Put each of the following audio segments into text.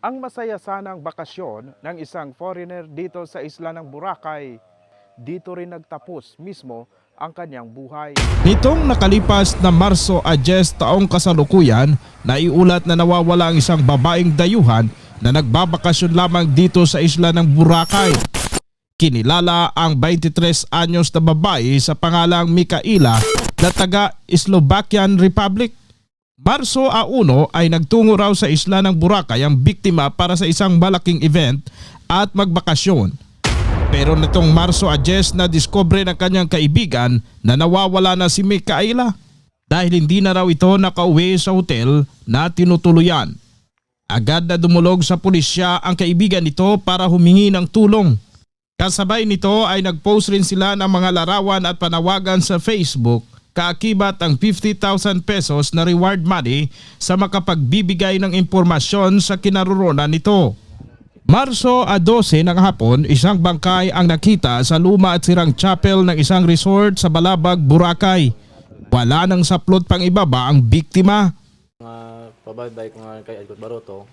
ang masaya sanang bakasyon ng isang foreigner dito sa isla ng Boracay. Dito rin nagtapos mismo ang kanyang buhay. Nitong nakalipas na Marso Ajes taong kasalukuyan, naiulat na nawawala ang isang babaeng dayuhan na nagbabakasyon lamang dito sa isla ng Boracay. Kinilala ang 23 anyos na babae sa pangalang Mikaela na taga Slovakian Republic. Marso a 1 ay nagtungo raw sa isla ng Boracay ang biktima para sa isang malaking event at magbakasyon. Pero nitong Marso a 10 na diskobre ng kanyang kaibigan na nawawala na si Mikaela dahil hindi na raw ito nakauwi sa hotel na tinutuluyan. Agad na dumulog sa pulisya ang kaibigan nito para humingi ng tulong. Kasabay nito ay nagpost rin sila ng mga larawan at panawagan sa Facebook kaakibat ang 50,000 pesos na reward money sa makapagbibigay ng impormasyon sa kinaroroonan nito. Marso a 12 ng hapon, isang bangkay ang nakita sa luma at sirang chapel ng isang resort sa Balabag, Boracay. Wala nang saplot pang ibaba ang biktima. nga pabaybay ko nga kay Edward Baroto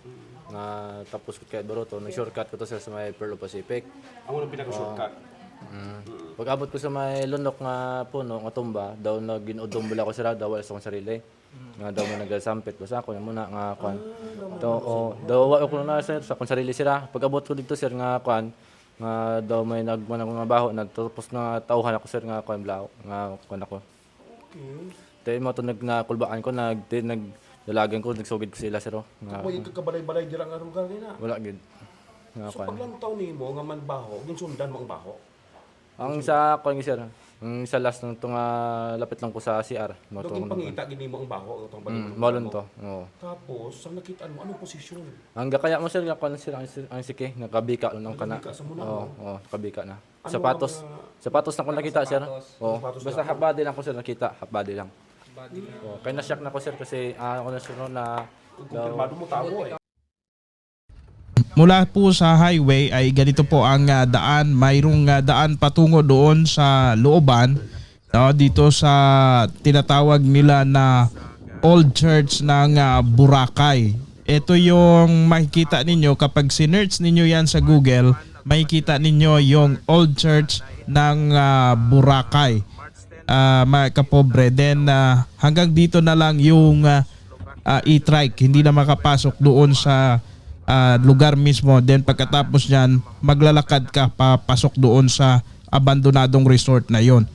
nga tapos ko kay Baroto nag-shortcut ko to sir sa may Pearl of Pacific Ang unang pinaka-shortcut. Mm. pag abot ko sa may lunok nga puno nga tumba daw na ginudumbol ako sir daw wala sa akong sarili nga daw may nagasampit basta ako muna nga kwan to oh, daw wa ko na sir sa akong sarili sira pag abot ko dito sir nga kwan nga daw may nagman ako nga baho na tapos nga tauhan ako sir nga kwan blaw nga kwan ako Tayo mo to nag nakulbaan ko nag di- nag dalagan ko nagsugid ko sila sir oh. nga Kung yung kabalay-balay dira nga lugar nila. wala gid nga So kwan pag lang taon nimo nga man baho, yung sundan mo ang baho. Ang sa kwan sir ang sa last nung tunga lapit lang ko sa CR mo to Luging pangita gini mo ang baho itong mm, malon to oo. Tapos sa nakita mo anong posisyon? ang gakaya mo sir nga kwan sir ang, ang sike nakabika nun kana Nakabika sa muna oo oo nakabika na. Ano sapatos ang mga- sapatos na ko nakita sir. Oo Sapatos basta half body lang ko sir nakita half body lang Oo, kaya na-shock na ko sir kasi ah, ako na sir no, na Kumpirmado mo tao eh. Mula po sa highway ay ganito po ang ah, daan. Mayroong ah, daan patungo doon sa looban. no, dito sa tinatawag nila na Old Church ng ah, Boracay. Ito yung makikita ninyo kapag sinerch ninyo yan sa Google, makikita ninyo yung Old Church ng ah, Boracay. Ah, mga kapobre. Then ah, hanggang dito na lang yung ah, ah, e-trike. Hindi na makapasok doon sa ah, lugar mismo. Then pagkatapos niyan, maglalakad ka papasok doon sa abandonadong resort na yon.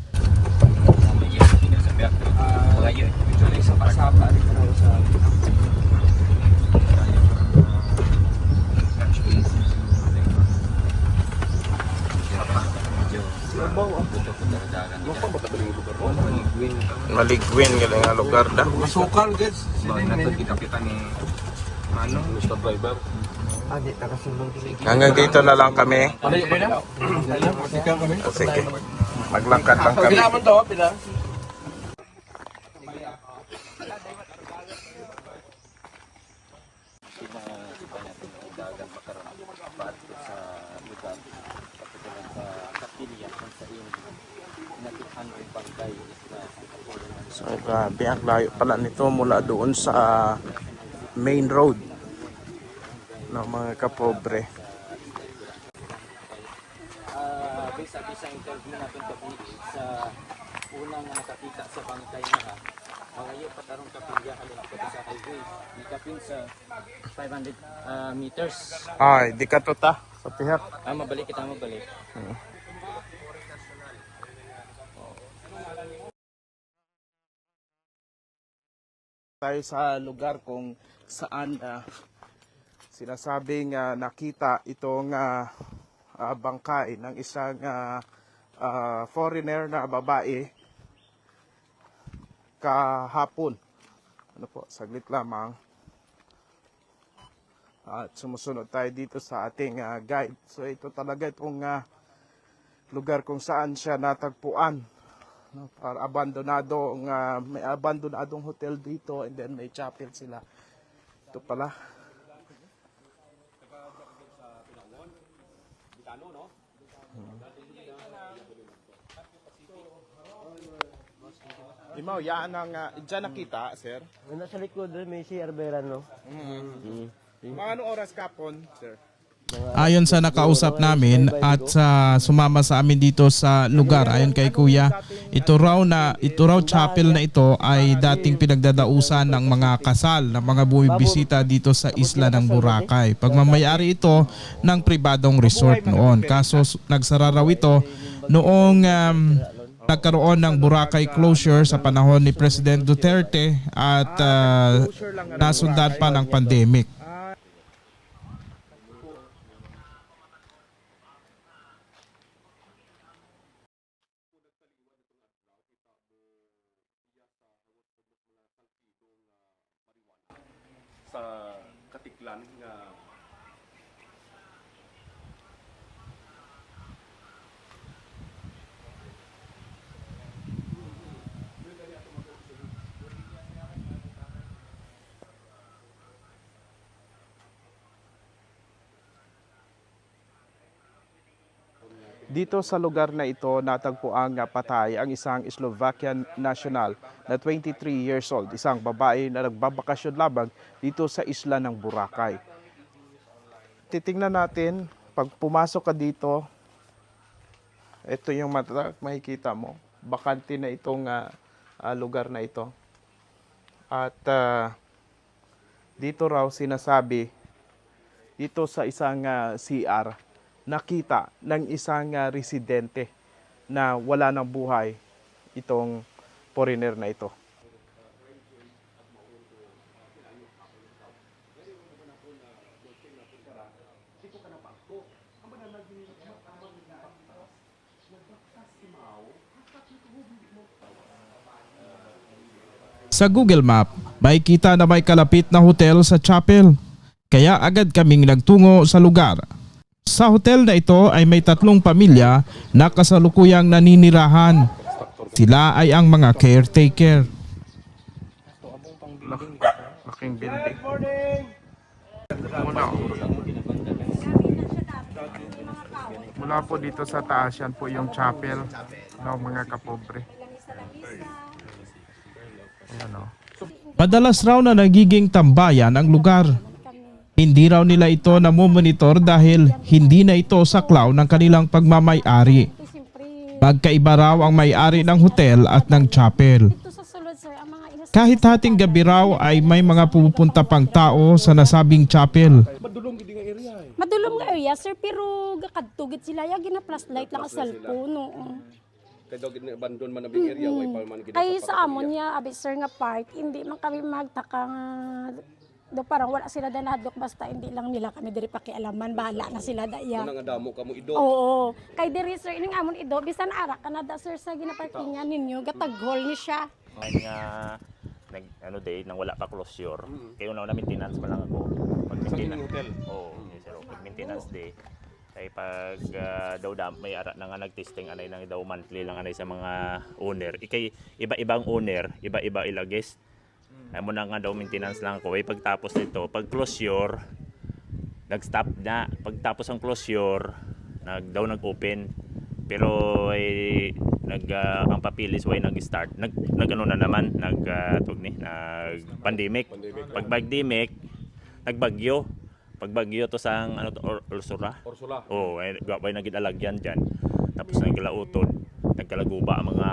Maligwin gali nga lugar da. Masukal guys. kita ni ano Mr. Driver Hanggang dito na lang kami. Kami. Sige. Maglangkad lang kami. Pila. So grabe, ang layo pala nito mula doon sa main road ng mga kapobre. Ah, based sa sa interview natin gabi sa unang nakakita sa bangkay na Mangayo patarong kapilya halin ko sa highway. Ikapin sa 500 ah, meters. Ay, di ka to ta. Sa pihak. Ah, mabalik kita mabalik. tayo sa lugar kung saan ah, sinasabing ah, nakita itong ah, ah, bangkay ng isang ah, ah, foreigner na babae kahapon. Ano po, saglit lamang. At sumusunod tayo dito sa ating ah, guide. So ito talaga itong ah, lugar kung saan siya natagpuan no, para abandonado ah, may abandonadong hotel dito and then may chapel sila ito pala Hmm. Imaw, yan ang uh, dyan nakita, sir. Nasa likod doon may si Arberan, no? Mm. Mga anong oras kapon, sir? Ayon sa nakausap namin at sa sumama sa amin dito sa lugar, ayon kay Kuya, ito raw na ito raw chapel na ito ay dating pinagdadausan ng mga kasal ng mga bumibisita dito sa isla ng Boracay. Pagmamayari ito ng pribadong resort noon. Kaso nagsara raw ito noong um, nagkaroon ng Boracay closure sa panahon ni President Duterte at uh, nasundan pa ng pandemic. Dito sa lugar na ito natagpuan nga patay ang isang Slovakian national na 23 years old, isang babae na nagbabakasyon labang dito sa isla ng Boracay. Titingnan natin, pag pumasok ka dito, ito yung mata, makikita mo, bakante na itong ah, ah, lugar na ito. At ah, dito raw sinasabi, dito sa isang ah, CR, nakita ng isang ah, residente na wala ng buhay itong foreigner na ito. Sa Google Map, makikita na may kalapit na hotel sa chapel. Kaya agad kaming nagtungo sa lugar. Sa hotel na ito ay may tatlong pamilya na kasalukuyang naninirahan. Sila ay ang mga caretaker. Laking building. Mula, mula po dito sa taas yan po yung chapel ng mga kapobre. Ayan o. Madalas raw na nagiging tambayan ang lugar. Hindi raw nila ito namomonitor dahil hindi na ito saklaw ng kanilang pagmamayari. Magkaiba raw ang may-ari ng hotel at ng chapel. Ang Kahit hating gabi raw ay may mga pupunta pang tao sa nasabing chapel. Madulong nga area sir, pero gakadtugit sila ya gina flashlight lang sa cellphone. oo. kay daw gid abandon man abing area way pa man gid Ay sa amon niya abi sir nga park, hindi man kami magtaka nga do parang wala sila danadok basta hindi lang nila kami diri pakialaman. Bahala na sila daya. nga damo kamo ido. Oo. Kay diri sir ining amon ido bisan ara ka na da sir sa ginaparkingan ninyo. Gataghol ni siya. nga nag ano day nang wala pa closure. Kaya una na maintenance pa lang ako. Pag maintenance hotel. oo yes, sir. Pag maintenance day. Ay pag ah, daw dam may ara na nga nagtesting anay nang daw monthly lang anay sa mga owner. Ikay iba-ibang owner iba-iba ila guest ay mo na nga daw maintenance lang ako. Ay pagtapos nito pag closure nag-stop na. Pagtapos ang closure nag daw nag-open. Pero ay nag ah, ang papilis way nag-start. Nag, nag ano na naman nag uh, ni nag pandemic. Pag pandemic nagbagyo. Pag bagyo to sang ano to, or, Ursula? Orsula. oh ay way nagid alagyan diyan tapos naglautod nagkalaguba ang mga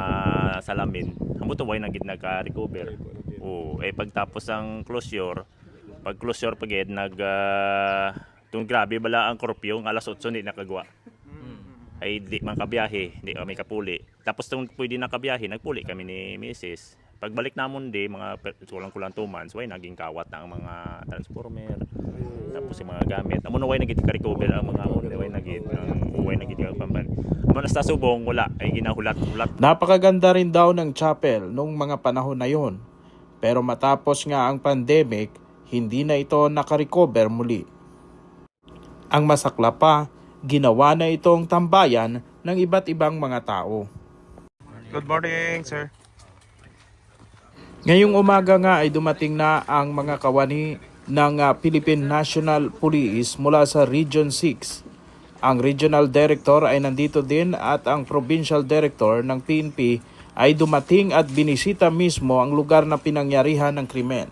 salamin. Amo to way nagid nagka-recover oh eh pagtapos ang closure pag closure pagid nag uh, tung grabe bala ang curfew ng alas 8 hindi nakagawa ay di man kabiyahe, di kami kapuli. Tapos nung pwede na kabiyahe, nagpuli kami ni Mrs. Pagbalik namon di mga kulang-kulang 2 months, way naging kawat na ang mga transformer. Tapos yung mga gamit. Amo na way naging ka-recover ang mga amo, way naging ang way naging pamban. Amo na sa subong wala ay ginahulat-hulat Napakaganda rin daw ng chapel nung mga panahon na yon. Pero matapos nga ang pandemic, hindi na ito nakarecover muli. Ang masakla pa, ginawa na itong tambayan ng iba't ibang mga tao. Good morning, sir. Ngayong umaga nga ay dumating na ang mga kawani ng ah, Philippine National Police mula sa Region 6. Ang Regional Director ay nandito din at ang Provincial Director ng PNP ay dumating at binisita mismo ang lugar na pinangyarihan ng krimen.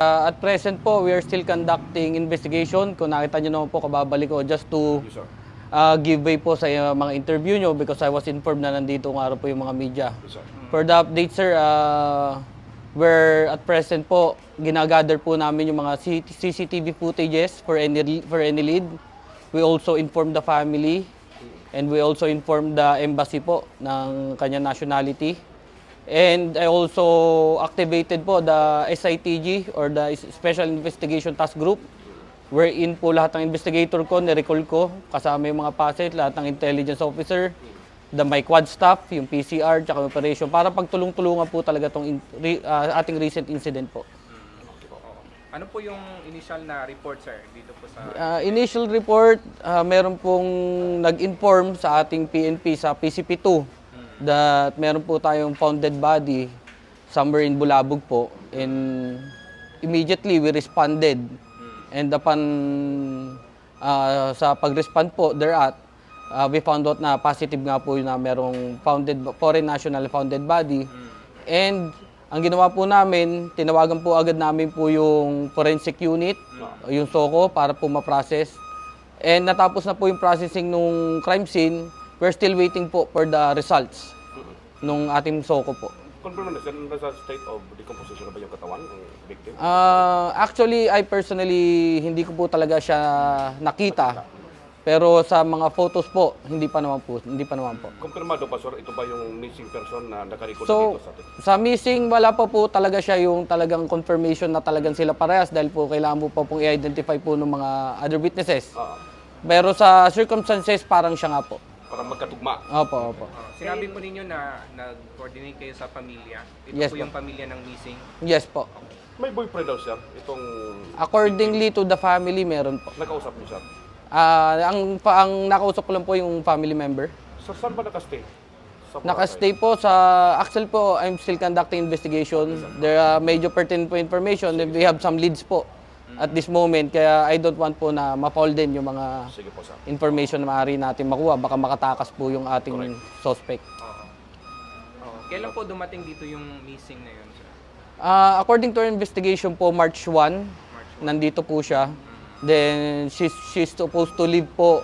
Uh, at present po, we are still conducting investigation. Kung nakita nyo naman po, kababalik ko just to Yes, uh, give way po sa uh, mga interview nyo because I was informed na nandito ng araw po yung mga media. Yes, sir. For the update, sir, uh, we're at present po, ginagather po namin yung mga CCTV footages for any, for any lead. We also inform the family and we also inform the embassy po ng kanya nationality. And I also activated po the SITG or the Special Investigation Task Group wherein po lahat ng investigator ko, nirecall ko, kasama yung mga paset, lahat ng intelligence officer, the my quad staff, yung PCR, tsaka yung operation, para pagtulong-tulungan po talaga itong ating recent incident po. Ano po yung initial na report, sir, dito po sa... Uh, initial report, uh, meron pong nag-inform sa ating PNP sa PCP2 that meron po tayong founded body somewhere in Bulabog po and immediately we responded and upon uh, sa pag-respond po thereat uh, we found out na positive nga po na merong founded foreign national founded body and ang ginawa po namin, tinawagan po agad namin po yung forensic unit, yung SOCO, para po ma-process. And natapos na po yung processing nung crime scene. We're still waiting po for the results nung ating SOCO po. Confirm na, sir, nasa state of decomposition na ba yung katawan ng victim? Ah, actually, I personally, hindi ko po talaga siya nakita. Pero sa mga photos po, hindi pa naman po. Hindi pa naman po. Konfirmado ba, sir, ito ba yung missing person na nakarecord So, dito sa atin? sa missing, wala pa po talaga siya yung talagang confirmation na talagang sila parehas dahil po kailangan mo pa pong i-identify po ng mga other witnesses. Ah, Pero sa circumstances, parang siya nga po. Para magkatugma. Opo, opo. Oh, sinabi po ninyo na nag-coordinate kayo sa pamilya. Ito Yes po po. yung pamilya ng missing. Yes po. May boyfriend daw, sir. Itong Accordingly to the family, meron po. nakausap niyo, sir. Ah, ang, pa, ang nakausap ko lang po yung family member. Sa saan ba nakastay? Sa? Nakastay po sa, actually po, I'm still conducting investigation. There are major pertinent po information and we have some leads po at this moment. Kaya I don't want po na ma-fall din yung mga Sige po, sir. information na maaari natin makuha. Baka makatakas po yung ating suspect. Oo. Oo. Kailan po dumating dito yung missing na yun, sir? Ah, according to our investigation po, March 1, nandito po siya. Then, she's, she's supposed to leave po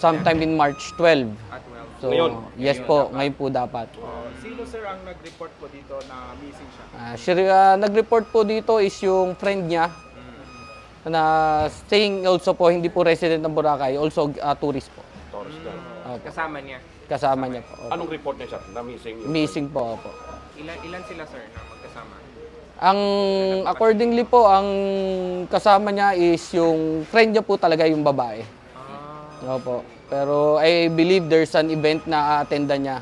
sometime in March 12. At well. So, Ngayon? yes po, ngayon po dapat. Sino sir ang nag-report po dito na missing siya? Ah, siya, ah, nag-report po dito is yung friend niya na staying also po, hindi po resident ng Boracay, also ah, tourist po. Taurus ka. Opo. Kasama niya. Kasama niya po. Opo. Anong report niya, sir, na missing? yung- Missing po, opo. Ilan, ilan sila, sir, na magkasama? Ang accordingly po, ang kasama niya is yung friend niya po talaga yung babae. Ah, Opo. Pero I believe there's an event na a-attendan niya.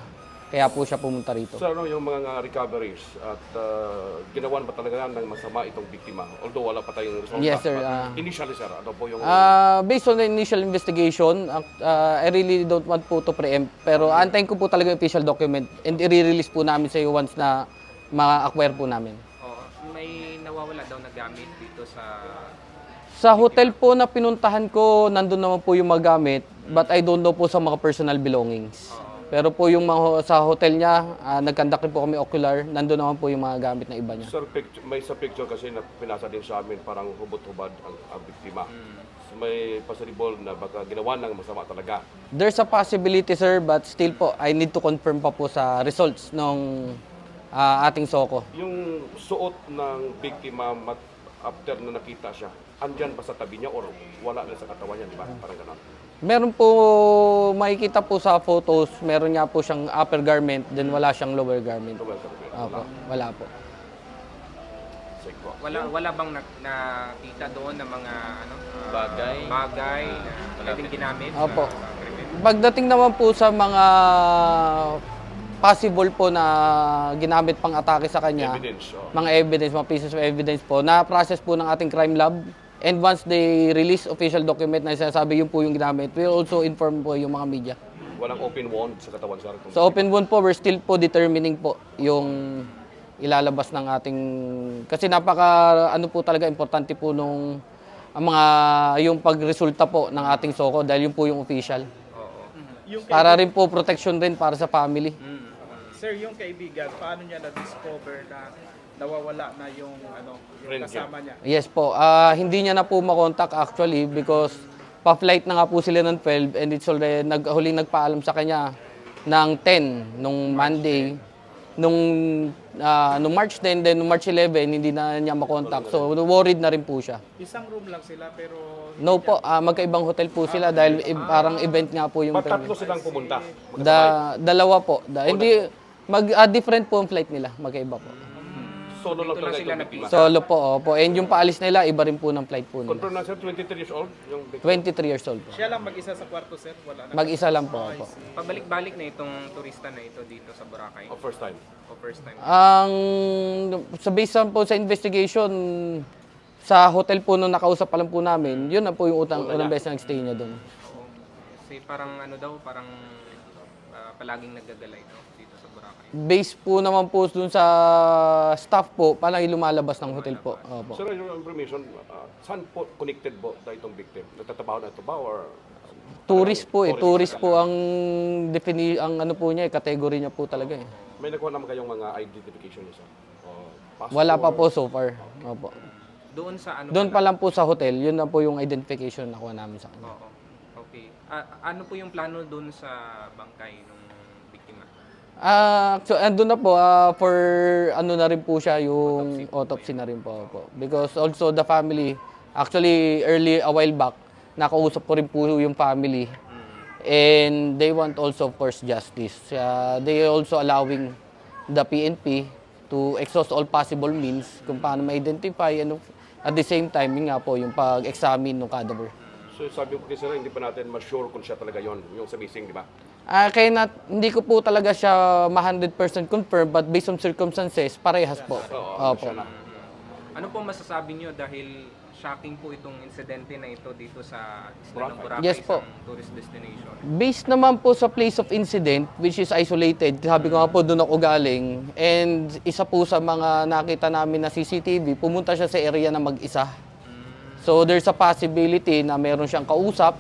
Kaya po siya pumunta rito. Sir, ano yung mga recoveries at uh, ginawan ba talaga ng masama itong biktima? Although wala pa tayong resulta. Yes, sir, ah. initially, sir, ano po yung... Ah, based on the initial investigation, uh, I really don't want po to preempt. Pero antayin ko po talaga yung official document and i-release po namin sa iyo once na ma-acquire po namin. oo. May nawawala daw na gamit dito sa... Sa hotel po na pinuntahan ko, nandun naman po yung mga gamit, but I don't know po sa mga personal belongings. Pero po yung mga sa hotel niya, uh, nag-conduct rin po kami ocular, nandun naman po yung mga gamit na iba niya. Sir, picture, may sa picture kasi na pinasa din sa amin parang hubot-hubad ang, ang biktima. So, may possible na baka ginawa ng masama talaga. There's a possibility, sir, but still po, I need to confirm pa po sa results ng ah, ating SOCO. Yung suot ng biktima mat, after na nakita siya, andyan ba sa tabi niya or wala na sa katawan niya, di ba? Parang ganun. Meron po, makikita po sa photos, meron nga po siyang upper garment, then wala siyang lower garment. Opo, wala po. Sige po. Wala, wala bang na, nakita doon ng mga ano, ah, Bagay. bagay na pwedeng ginamit Opo. krimen? Pagdating naman po sa mga possible po na ginamit pang atake sa kanya, Evidence. Oh. mga evidence, mga pieces of evidence po, na-process po ng ating crime lab And once they release official document na sinasabi yun po yung ginamit, we'll also inform po yung mga media. Walang open wound sa katawan, sir. Sa open wound po, we're still po determining po yung ilalabas ng ating... Kasi napaka, ano po talaga, importante po nung ang mga, yung pagresulta po ng ating soko dahil yun po yung official. Yung Para rin po protection rin para sa family. Sir, yung kaibigan, paano niya na-discover na nawawala na yung ano, yung kasama niya? Yes po. Ah, hindi niya na po makontak actually because pa-flight na nga po sila ng 12 and it's already nag, huling nagpaalam sa kanya ng 10 nung Monday. Nung, ah, nung March 10, then nung March 11, hindi na niya makontak. So worried na rin po siya. Isang room lang sila pero No po, ah, magkaibang hotel po sila dahil i- parang event nga po yung Ba't tatlo silang pumunta? Da, dalawa po. Da, hindi mag ah, different po ang flight nila, magkaiba po. Solo lang talaga sila biktima. Solo po, opo. And yung paalis nila, iba rin po ng flight po nila. Confirm na, sir, 23 years old? Yung biktima. 23 years old po. siya lang mag-isa sa kwarto, sir. Wala na. Mag-isa lang po, opo. Pabalik-balik na itong turista na ito dito sa Boracay. Oh, first time. O first time. Ang sa based lang po sa investigation sa hotel po nung nakausap pa lang po namin, yun na po yung utang unang beses na nag-stay niya doon. Kasi parang ano daw, parang ah, palaging sa Boracay. Base po naman po dun sa staff po, parang lumalabas ng hotel po. Opo. Sir, yung information, uh, saan po connected po tayo itong victim? Nagtatrabaho na ito ba or Tourist po eh, tourist po ang defini ang ano po niya, eh, category niya po talaga eh. may nakuha naman kayong mga identification niya, sir? O passport? Wala pa po so far. Opo. Doon sa ano Doon pa lang po sa hotel, yun na po yung identification na nakuha namin sa kanya. Oo. Okay. Ah, ano po yung plano doon sa bangkay ng biktima? Ah, so andun na po ah, for ano na rin po siya yung autopsy, na rin po, po. Because also the family actually early a while back nakausap ko rin po yung family. And they want also of course justice. Ah, they also allowing the PNP to exhaust all possible means kung paano ma-identify and at the same time yun nga po yung pag-examine ng cadaver. So sabi ko kasi sir, hindi pa natin ma-sure kung siya talaga yon yung sa missing, di ba? Ah, kaya na, hindi ko po talaga siya ma-100% confirm but based on circumstances, parehas po. Opo. Siya na. Ano po masasabi nyo dahil shocking po itong insidente na ito dito sa isla ng Boracay, Yes po. isang tourist destination? Based naman po sa place of incident, which is isolated, sabi ko nga po doon ako galing, and isa po sa mga nakita namin na CCTV, pumunta siya sa area na mag-isa. So there's a possibility na meron siyang kausap,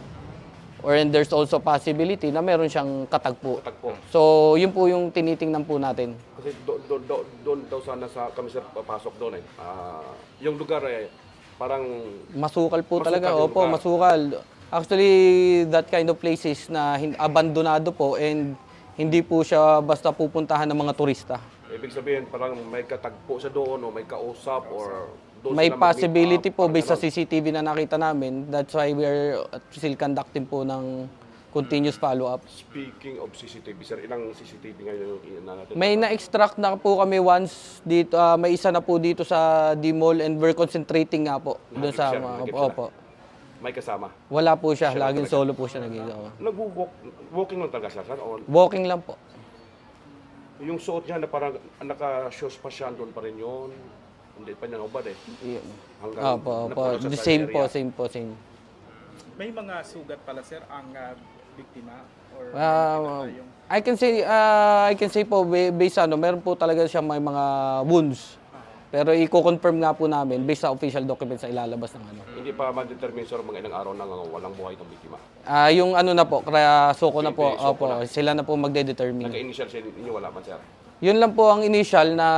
or and there's also possibility na meron siyang katagpo. Tagpo. So yun po yung tinitingnan po natin. Kasi doon do, do, doon daw sana sa kami sir papasok doon eh. Ah, yung lugar eh parang Masukal po Masukal talaga. yung Opo, lugar. masukal. Actually, that kind of places na hin- abandonado po and hindi po siya basta pupuntahan ng mga turista. ibig sabihin parang may katagpo sa doon o may kausap or doon May sila possibility po based sa. CCTV na nakita namin. That's why we're still conducting po ng continuous follow-up. Speaking of CCTV, sir, ilang CCTV ngayon yung na natin? May na-extract na po kami once dito, ah, may isa na po dito sa D-Mall and we're concentrating nga po doon sa mga, nahagip opo. May kasama. Wala po siya, laging solo po siya nagiging. Nag-walk, walking lang talaga siya, sir? O Walking lang po. yung suot niya na parang naka-shoes pa siya, doon pa rin yun. Hindi pa niya ubad eh. Yun. Hanggang Opo, opo. napunta The sa same area. po, same po, same. May mga sugat pala, sir, ang ah, biktima or Ah, may yung I can say uh, I can say po ba- based sa ano, meron po talaga siya may mga wounds. Pero i-confirm nga po namin based sa official documents na ilalabas ng ano. Hindi pa ma-determine, sir, mga ilang araw nang walang buhay itong biktima. Ah, yung ano na po, kaya soko na po, Okay, soko opo, sila na po magde-determine. Nagka-initial sa inyo, wala man, sir. Yun lang po ang initial na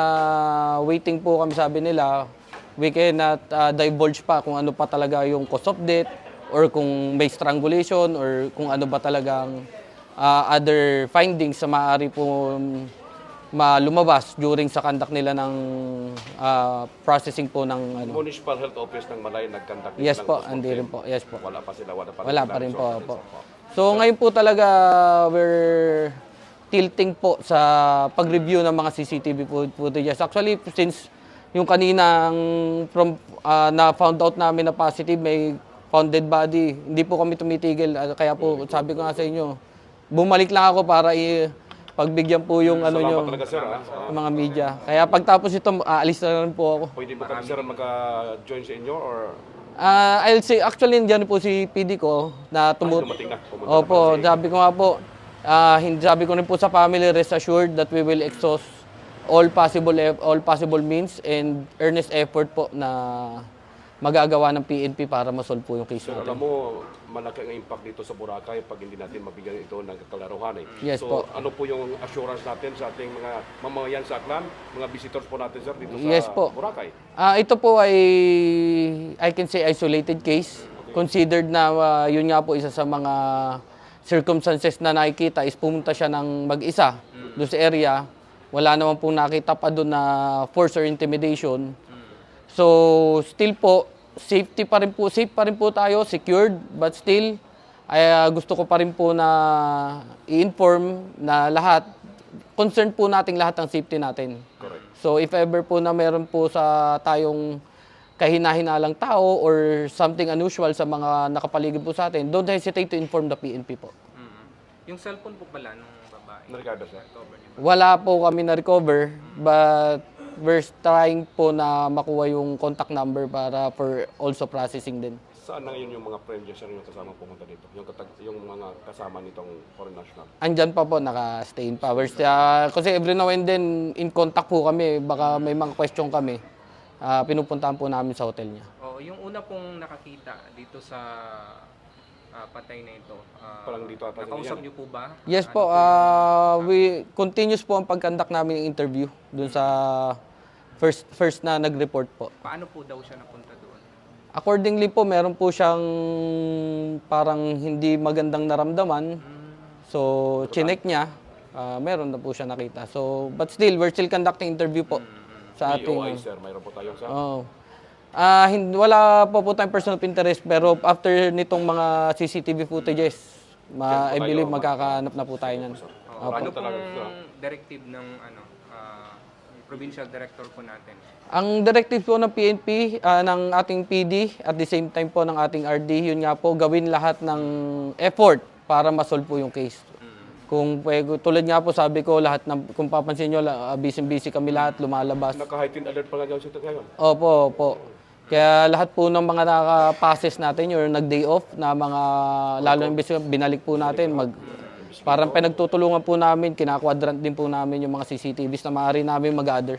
waiting po kami sabi nila. We cannot uh, divulge pa kung ano pa talaga yung cause of death or kung may strangulation or kung ano ba talagang uh, other findings sa maaari po um, malumabas during sa conduct nila ng uh, processing po ng ano. Municipal Health Office ng Malay nag-conduct din Yes ng po, hindi rin po. Yes po. Wala pa sila, wala pa Wala pa rin po. po. So ngayon po talaga we're tilting po sa pag-review ng mga CCTV fo- footages. Actually, since yung kaninang from ah, na found out namin na positive may found dead body, hindi po kami tumitigil. Ah, Kaya po sabi ko nga sa inyo, bumalik lang ako para i pagbigyan po yung ano nyo, talaga, sir. ah. yung mga media. Kaya pagtapos ito, aalis na rin po ako. Pwede ba kami, sir, maka-join sa inyo or Ah, I'll say, actually, nandiyan po si PD ko na tumu- dumating na, Opo, sabi ko nga po, ah, hin- sabi ko rin po sa family, rest assured that we will exhaust all possible eff- all possible means and earnest effort po na magagawa ng PNP para masolve po yung case Sir, natin. alam mo, malaki ang impact dito sa Boracay pag hindi natin mabigyan ito ng kalaruhan eh. Yes so, po. ano po yung assurance natin sa ating mga mamamayan sa Aklan, mga visitors po natin sir dito sa Yes po. Boracay? Ah, ito po ay I can say isolated case. Considered na ah, yun nga po isa sa mga circumstances na nakikita is pumunta siya ng mag-isa doon sa area. Wala naman pong nakita pa doon na force or intimidation. So, still po, safety pa rin po, safe pa rin po tayo, secured, but still, ay ah, gusto ko pa rin po na i-inform na lahat, concerned po nating lahat ng safety natin. So, if ever po na meron po sa tayong kahina-hinalang tao or something unusual sa mga nakapaligid po sa atin, don't hesitate to inform the PNP po. Mm. Yung cellphone po pala nung babae. Narigada sir. Wala po kami na-recover, but we're trying po na makuha yung contact number para for also processing din. Saan na ngayon yung mga friends niya, sir, yung kasama pumunta dito? Yung, katag, yung mga kasama nitong foreign national? Andyan pa po, naka-stay in powers. Ah, kasi every now and then, in contact po kami, baka may mga question kami. Ah, pinupuntahan po namin sa hotel niya. Oh, yung una pong nakakita dito sa ah, patay na ito. ah, Parang dito ata Nakausap niyo po ba? Yes Ano po, ah, we continuous po ang pagkandak namin ng interview dun sa first first na nag-report po. Paano po daw siya napunta doon? Accordingly po, meron po siyang parang hindi magandang naramdaman. So, chinek niya, ah, meron na po siya nakita. So, but still, we're still conducting interview po sa ating... BOI, sir, mayroon po tayong sa... Oh. Ah, hin- wala pa po tayong personal interest pero after nitong mga CCTV footages, ma I tayo, believe ma- magkakahanap na po tayo niyan. Oh, Opo. ano Talaga pong directive ng ano ah, provincial director po natin? Ang directive po ng PNP, ah, ng ating PD, at the same time po ng ating RD, yun nga po, gawin lahat ng effort para masolve po yung case. Kung pwede, tulad nga po sabi ko, lahat ng, kung papansin nyo, la- ah, busy-busy kami lahat, lumalabas. Naka-heightened alert pa nga dyan siya ngayon. Opo, opo. Kaya lahat po ng mga naka-passes natin, yung nag-day off, na mga, lalo ng business, binalik po natin, mag, parang pinagtutulungan po namin, kinakwadrant din po namin yung mga CCTVs na maaari namin mag-gather.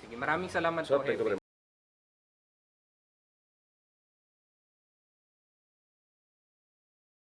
Sige, maraming salamat Sir, po. Hepe.